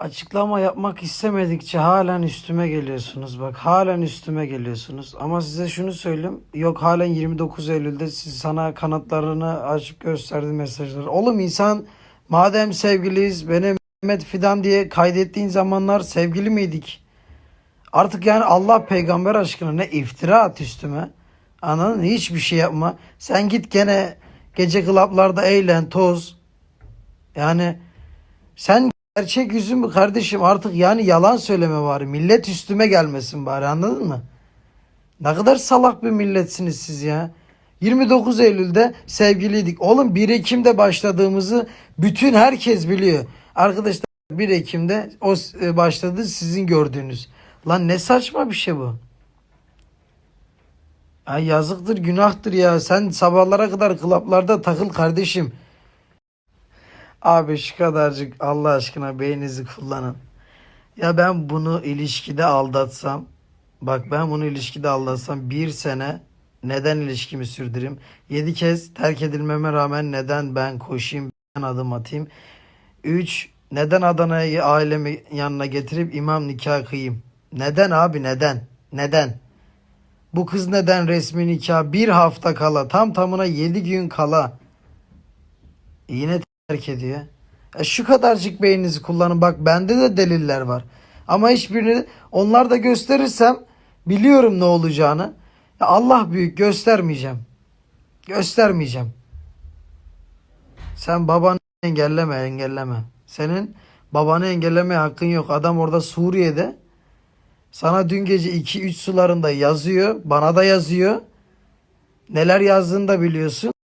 Açıklama yapmak istemedikçe halen üstüme geliyorsunuz. Bak halen üstüme geliyorsunuz. Ama size şunu söyleyeyim. Yok halen 29 Eylül'de siz sana kanıtlarını açıp gösterdi mesajları. Oğlum insan madem sevgiliyiz benim Mehmet Fidan diye kaydettiğin zamanlar sevgili miydik? Artık yani Allah peygamber aşkına ne iftira at üstüme. Anladın? Hiçbir şey yapma. Sen git gene gece klaplarda eğlen, toz. Yani sen gerçek yüzün kardeşim artık yani yalan söyleme bari. Millet üstüme gelmesin bari anladın mı? Ne kadar salak bir milletsiniz siz ya. 29 Eylül'de sevgiliydik. Oğlum 1 Ekim'de başladığımızı bütün herkes biliyor. Arkadaşlar 1 Ekim'de o e, başladı sizin gördüğünüz. Lan ne saçma bir şey bu. Ay yazıktır günahtır ya. Sen sabahlara kadar klaplarda takıl kardeşim. Abi şu kadarcık Allah aşkına beyninizi kullanın. Ya ben bunu ilişkide aldatsam, bak ben bunu ilişkide aldatsam bir sene neden ilişkimi sürdüreyim? Yedi kez terk edilmeme rağmen neden ben koşayım, ben adım atayım? Üç, neden Adana'yı ailemi yanına getirip imam nikah kıyayım? Neden abi neden? Neden? Bu kız neden resmi nikah bir hafta kala tam tamına yedi gün kala yine terk ediyor. E şu kadarcık beyninizi kullanın. Bak bende de deliller var. Ama hiçbirini onlar da gösterirsem biliyorum ne olacağını. Ya Allah büyük göstermeyeceğim. Göstermeyeceğim. Sen babanı engelleme engelleme. Senin babanı engellemeye hakkın yok. Adam orada Suriye'de sana dün gece 2-3 sularında yazıyor. Bana da yazıyor. Neler yazdığını da biliyorsun.